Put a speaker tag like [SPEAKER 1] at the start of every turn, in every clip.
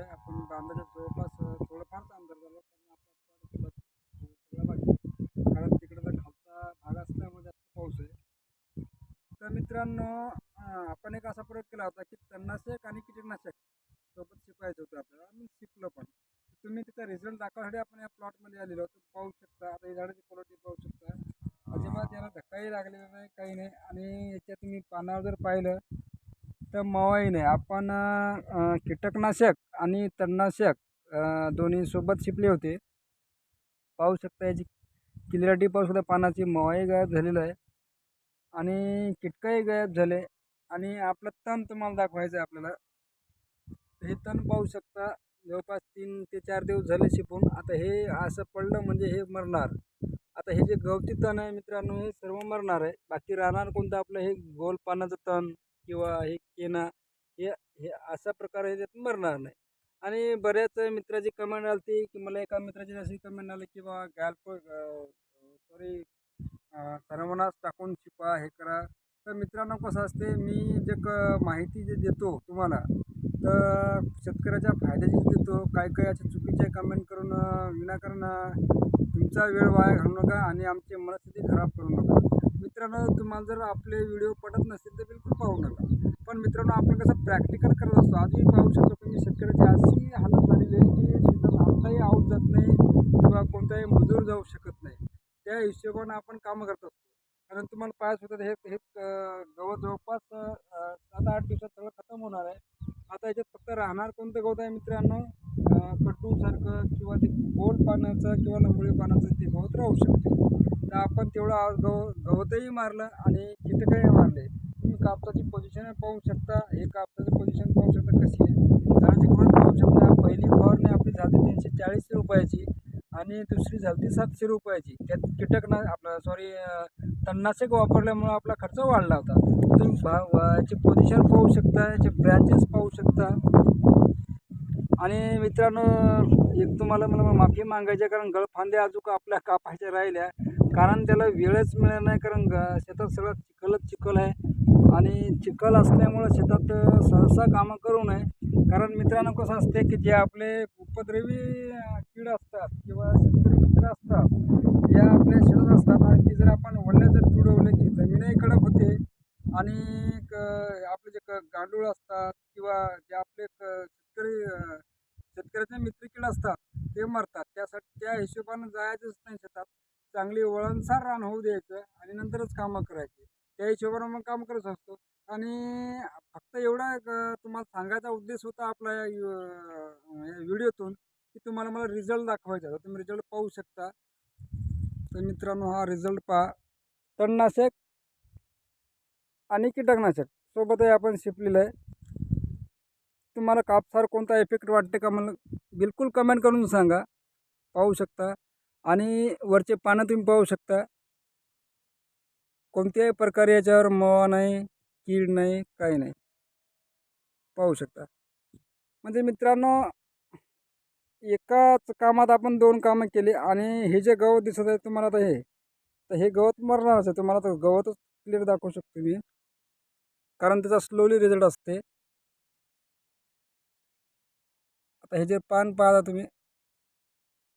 [SPEAKER 1] आहे. आपण बांधाच्या जवळपास अ, थोडंफारच अंतर झालं पण आपला सगळा कारण तिकडचा तर खालचा भाग असल्यामुळे जास्त पाऊस आहे. तर मित्रांनो आपण एक असा प्रयोग केला होता की तणनाशक आणि कीटकनाशक सोबत शिकवायचं होतं आपल्याला. आणि शिकलो पण. तुम्ही तिथं रिझल्ट दाखवण्यासाठी आपण या प्लॉटमध्ये आलेलो तर पाहू शकता. आता या झाडाची क्वालिटी पाहू शकता. अजिबात याला धक्काही लागलेला नाही काही नाही. आणि याच्या तुम्ही पानावर जर पाहिलं तर मवाही नाही आपण कीटकनाशक आणि तणनाशक दोन्हीसोबत दोन्ही सोबत शिपले होते. पाहू शकता याची क्लिअरिटी पाहू शकता पानाची मवाई गायब झालेलं आहे. आणि किटकंही गायब झाले. आणि आपलं तण तुम्हाला दाखवायचं आहे आपल्याला. हे तण पाहू शकता जवळपास तीन ते चार दिवस झाले शिपून. आता हे असं पडलं म्हणजे हे मरणार. आता हे जे गवती तण आहे मित्रांनो हे सर्व मरणार आहे. बाकी राहणार कोणतं आपलं हे गोल पानाचं तण? किंवा हे केना हे हे अशा प्रकारे ह्याच्यात मरणार नाही. आणि बऱ्याच मित्राची कमेंट आली की मला एका मित्राची अशी कमेंट आली की बा गॅल्प सॉरी सर्वनाश टाकून शिपा हे करा. तर मित्रांनो कसं असते मी जे क माहिती जे देतो तुम्हाला तर शेतकऱ्याच्या फायद्याची देतो काय काय असे चुकीचे कमेंट करून विनाकारण तुमचा वेळ वाया घालू नका आणि आमची मनस्थिती खराब करू नका. मित्रांनो तुम्हाला जर आपले व्हिडिओ पटत नसतील तर बिलकुल पाहू नका. पण मित्रांनो आपण कसं प्रॅक्टिकल करत असतो. आजही पाहू शकतो तुम्ही शेतकऱ्याची अशी हालत झालेली आहे की शेतात आताही आऊत जात नाही किंवा कोणताही मजूर जाऊ शकत नाही. त्या हिशोबानं आपण कामं करत असतो. कारण तुम्हाला पाहायचं होतं हे हे गवत जवळपास सात आठ दिवसात सगळं खतम होणार आहे. आता याच्यात फक्त राहणार कोणतं गवत आहे मित्रांनो? कटूसारखं किंवा ते गोल पानाचं किंवा लंबोळी पानाचं ते गवत राहू शकते. आपण तेवढं आज गव गवतही मारलं आणि कीटकही मारले. तुम्ही कापसाची पोझिशन पाहू शकता. हे कापसाची पोझिशन पाहू शकता कशी आहे. झाडाची ग्रोथ पाहू शकता. पहिली फवारणी आपली झाली तीनशे चाळीस रुपयाची आणि दुसरी झाली सातशे रुपयाची. त्यात कीटकना आपलं सॉरी तणनाशक वापरल्यामुळं आपला खर्च वाढला होता. तुम्ही भा वा- पोझिशन पाहू शकता. याचे ब्रँचेस पाहू शकता. आणि मित्रांनो एक तुम्हाला मला माफी मागायची आहे कारण गळफांद्या अजून आपल्या कापायच्या राहिल्या. कारण त्याला वेळच मिळत नाही कारण शेतात सगळं चिखलच चिखल आहे. आणि चिखल असल्यामुळं शेतात सहसा कामं करू नये. कारण मित्रांनो कसं असते की जे आपले उपद्रवी कीड असतात किंवा शेतकरी मित्र असतात या आपल्या शेतात असतात आणि ती जर आपण वल्ल्या जर तुडवले की जमीनही कडक होते आणि क- आपले जे क- गांडूळ असतात किंवा जे आपले क- शेतकरी शेतकऱ्याचे मित्रकीड असतात ते मरतात. त्यासाठी त्या हिशोबानं जायचंच नाही शेतात. चांगली वळणसार रान होऊ द्यायचं आणि नंतरच कामं करायची. त्या हिशोबानं मग काम करत असतो. आणि फक्त एवढा एक, तुम्हाला सांगायचा उद्देश होता आपला या यु- या व्हिडिओतून की तुम्हाला मला रिझल्ट दाखवायचा होता तुम्ही रिझल्ट पाहू शकता. तर मित्रांनो हा रिझल्ट पहा. तणनाशक आणि कीटकनाशक सोबतही आपण शिपलेलं आहे. तुम्हाला कापसावर कोणता इफेक्ट वाटते का मला बिलकुल कमेंट करून सांगा. पाहू शकता. आणि वरचे पानं तुम्ही पाहू शकता. कोणत्याही प्रकारे याच्यावर मवा नाही कीड नाही काही नाही. पाहू शकता. म्हणजे मित्रांनो एकाच कामात आपण दोन कामं केली आणि हे जे गवत दिसत आहे तुम्हाला आता हे तर हे गवत मरणारच आहे तुम्हाला तर गवतच क्लिअर दाखवू शकतो मी. कारण त्याचा स्लोली रिझल्ट असते. आता हे जे पान पाहता तुम्ही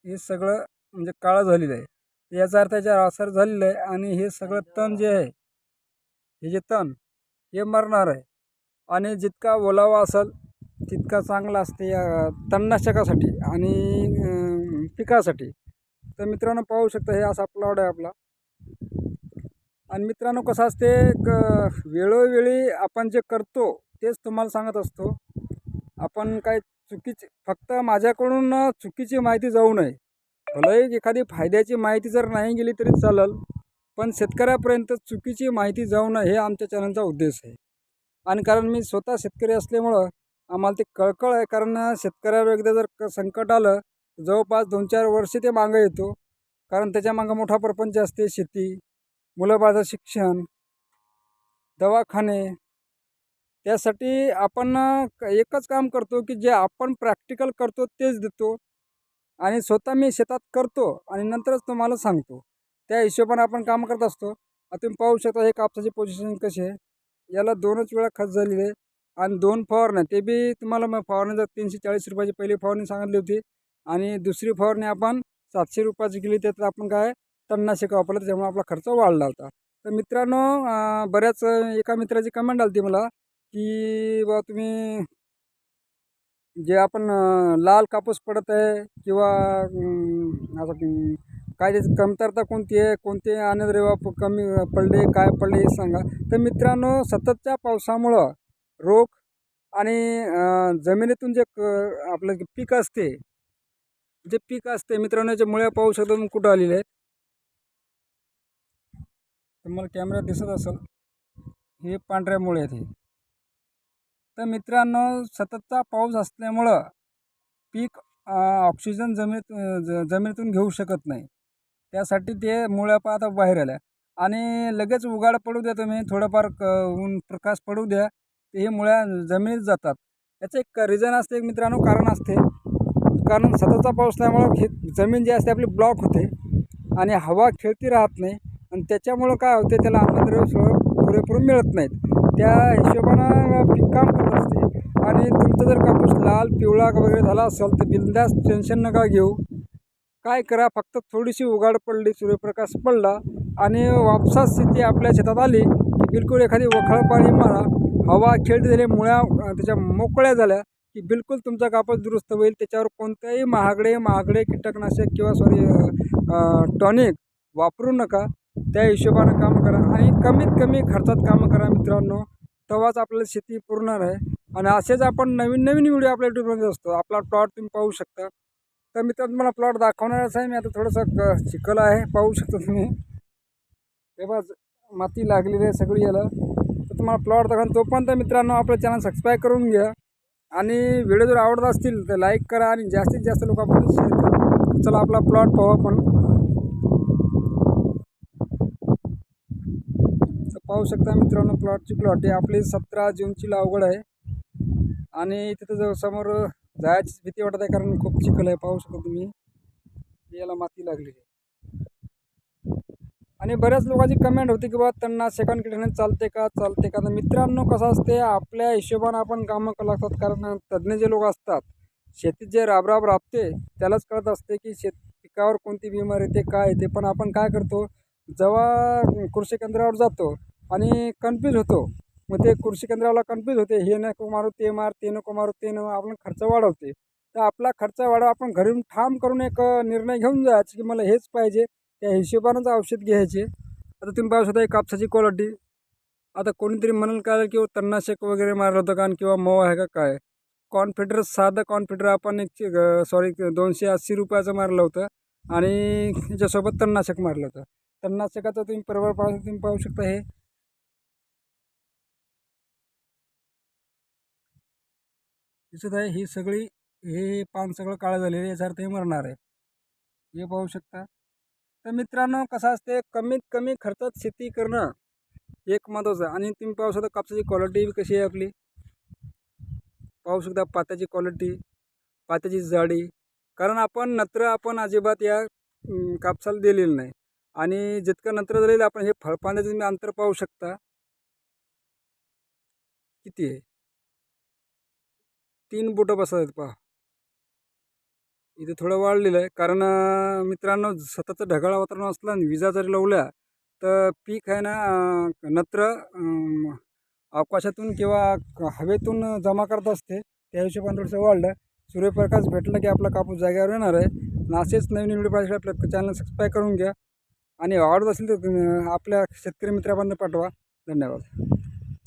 [SPEAKER 1] हे सगळं म्हणजे काळं झालेलं आहे. याचा अर्थ याच्यावर असर झालेला आहे आणि हे सगळं तण जे आहे हे जे तण हे मरणार आहे. आणि जितका ओलावा असेल तितका चांगला असते या तणनाशकासाठी आणि पिकासाठी. तर मित्रांनो पाहू शकता हे असा प्लॉट आहे आपला. आणि मित्रांनो कसं असते क वेळोवेळी आपण जे करतो तेच तुम्हाला सांगत असतो. आपण काय चुकीची फक्त माझ्याकडून चुकीची माहिती जाऊ नये. भले एखादी फायद्याची माहिती जर नाही गेली तरी चालेल पण शेतकऱ्यापर्यंत चुकीची माहिती जाऊ हे आमच्या चॅनलचा उद्देश आहे. आणि कारण मी स्वतः शेतकरी असल्यामुळं आम्हाला ते कळकळ आहे कारण शेतकऱ्यावर एकदा जर क- संकट आलं जवळपास दोन चार वर्षे ते मागं येतो. कारण त्याच्या मागं मोठा प्रपंच असते शेती मुलाबाळाचं शिक्षण दवाखाने. त्यासाठी आपण एकच काम करतो की जे आपण प्रॅक्टिकल करतो तेच देतो. आणि स्वतः मी शेतात करतो आणि नंतरच तुम्हाला सांगतो. त्या हिशोबाने आपण काम करत असतो. आता तुम्ही पाहू शकता हे कापसाची पोझिशन कशी आहे. याला दोनच वेळा खत झालेली आहे. आणि दोन फवारण्या ते बी तुम्हाला मग फवारणी तीनशे चाळीस रुपयाची पहिली फवारणी सांगितली होती. आणि दुसरी फवारणी आपण सातशे रुपयाची केली त्यात आपण काय तणनाशक वापरलं त्याच्यामुळे आपला खर्च वाढला होता. तर मित्रांनो बऱ्याच एका मित्राची कमेंट आली होती मला की बा तुम्ही जे आपण लाल कापूस पडत आहे किंवा असं काय त्याची कमतरता कोणती आहे कोणते अन्नद्रव्य कमी पडले काय पडले हे सांगा. तर मित्रांनो सततच्या पावसामुळं रोग आणि जमिनीतून जे क आपलं पीक असते जे पीक असते मित्रांनो जे मुळे पाहू शकतो कुठं आलेले आहेत तुम्हाला कॅमेऱ्यात दिसत असेल हे पांढऱ्या मुळे आहेत हे तर मित्रांनो सततचा पाऊस असल्यामुळं पीक ऑक्सिजन जमिनीत ज जमिनीतून घेऊ शकत नाही. त्यासाठी ते मुळ्या पाहता बाहेर आल्या. आणि लगेच उघाड पडू द्या तुम्ही थोडंफार क ऊन प्रकाश पडू द्या ते हे मुळ्या जमिनीत जातात. याचं एक रिझन असते एक मित्रांनो कारण असते. कारण सततचा पाऊस असल्यामुळं हे जमीन जी असते आपली ब्लॉक होते. आणि हवा खेळती राहत नाही. आणि त्याच्यामुळं काय होते त्याला अन्नद्रव्य सगळं पुरेपूर मिळत नाहीत. त्या हिशोबानं पीक काम करत असते. आणि तुमचं जर कापूस लाल पिवळा वगैरे झाला असेल तर बिंदास टेन्शन नका घेऊ. काय करा फक्त थोडीशी उघाड पडली सूर्यप्रकाश पडला आणि वापसात स्थिती आपल्या शेतात आली की बिलकुल एखादी वखळ पाणी मारा. हवा खेळती झाली मुळ्या त्याच्या मोकळ्या झाल्या की बिलकुल तुमचा कापूस दुरुस्त होईल. त्याच्यावर कोणत्याही महागडे महागडे कीटकनाशक किंवा सॉरी टॉनिक वापरू नका. त्या हिशोबानं काम करा आणि कमीत कमी खर्चात कामं करा मित्रांनो. तेव्हाच आपल्याला शेती पुरणार आहे. आणि असेच आपण नवीन नवीन व्हिडिओ आपल्या युट्यूबमध्ये असतो. आपला प्लॉट तुम्ही पाहू शकता. तर मित्रांनो तुम्हाला प्लॉट दाखवणारच आहे. मी आता थोडंसं क चिखल आहे. पाहू शकता तुम्ही. तेव्हा माती लागलेली आहे सगळी याला. तर तुम्हाला प्लॉट दाखवा तोपर्यंत मित्रांनो आपलं चॅनल सबस्क्राईब करून घ्या. आणि व्हिडिओ जर आवडत असतील तर लाईक करा. आणि जास्तीत जास्त लोकांपर्यंत शेअर करा. चला आपला प्लॉट पाहू आपण तर पाहू शकता मित्रांनो प्लॉटची प्लॉट आहे. आपली सतरा जूनची लावगड आहे. आणि तिथं जर समोर जायची भीती वाटत आहे कारण खूप चिखल आहे. पाहू शकता तुम्ही. याला माती लागली आहे. आणि बऱ्याच लोकांची कमेंट होती की बाबा त्यांना सेकंड किटने चालते का? चालते का? तर मित्रांनो कसं असते आपल्या हिशोबानं आपण कामं करावं लागतात. कारण तज्ज्ञ जे लोक असतात शेतीत जे राबराब राबते त्यालाच कळत असते की शेत पिकावर कोणती बिमार येते काय येते. पण आपण काय करतो जेव्हा कृषी केंद्रावर जातो आणि कन्फ्यूज होतो. मग ते कृषी केंद्राला कन्फ्यूज होते. हे नको मारू ते मार ते नको मारू ते न आपण खर्च वाढवते. तर आपला खर्च वाढव आपण घरून ठाम करून एक निर्णय घेऊन जायचं की मला हेच पाहिजे. त्या हिशोबानंच औषध घ्यायचे. आता तुम्ही पाहू शकता कापसाची क्वालिटी. आता कोणीतरी म्हणाल काय की तणनाशक वगैरे मारलं होतं का आणि किंवा मऊ आहे का काय? कॉन्फिडर साधं कॉन्फिडर आपण एक सॉरी दोनशे अस्सी रुपयाचं मारलं होतं आणि त्याच्यासोबत तणनाशक मारलं होतं. तणनाशकाचं तुम्ही परवा पाहू तुम्ही पाहू शकता हे. दिसत आहे. ही सगळी हे पान सगळं काळं झालेलं आहे. याचा अर्थ हे मरणार आहे. हे पाहू शकता. तर मित्रांनो कसं असते कमीत कमी खर्चात शेती करणं एक महत्त्वाचं आणि तुम्ही पाहू शकता कापसाची क्वालिटी कशी आहे आपली? पाहू शकता पात्याची क्वालिटी पात्याची जाडी. कारण आपण नत्र आपण अजिबात या कापसाला दिलेलं नाही. आणि जितकं नत्र दिलेलं आपण हे फळपाण्याचं तुम्ही अंतर पाहू शकता. किती आहे? तीन बोटं बसत आहेत पहा. इथे थोडं वाढलेलं आहे. कारण मित्रांनो सततचं ढगाळ वातावरण असलं आणि विजा जरी लावल्या तर पीक आहे ना नत्र अवकाशातून किंवा हवेतून जमा करत असते. त्या हिशोबाने थोडंसं वाढलं. सूर्यप्रकाश भेटला की आपला कापूस जागेवर येणार आहे. आणि असेच नवीन व्हिडिओ पाहिजे आपल्या चॅनल सबस्क्राईब करून घ्या. आणि आवडत असेल तर आपल्या शेतकरी मित्रांपर्यंत पाठवा. धन्यवाद.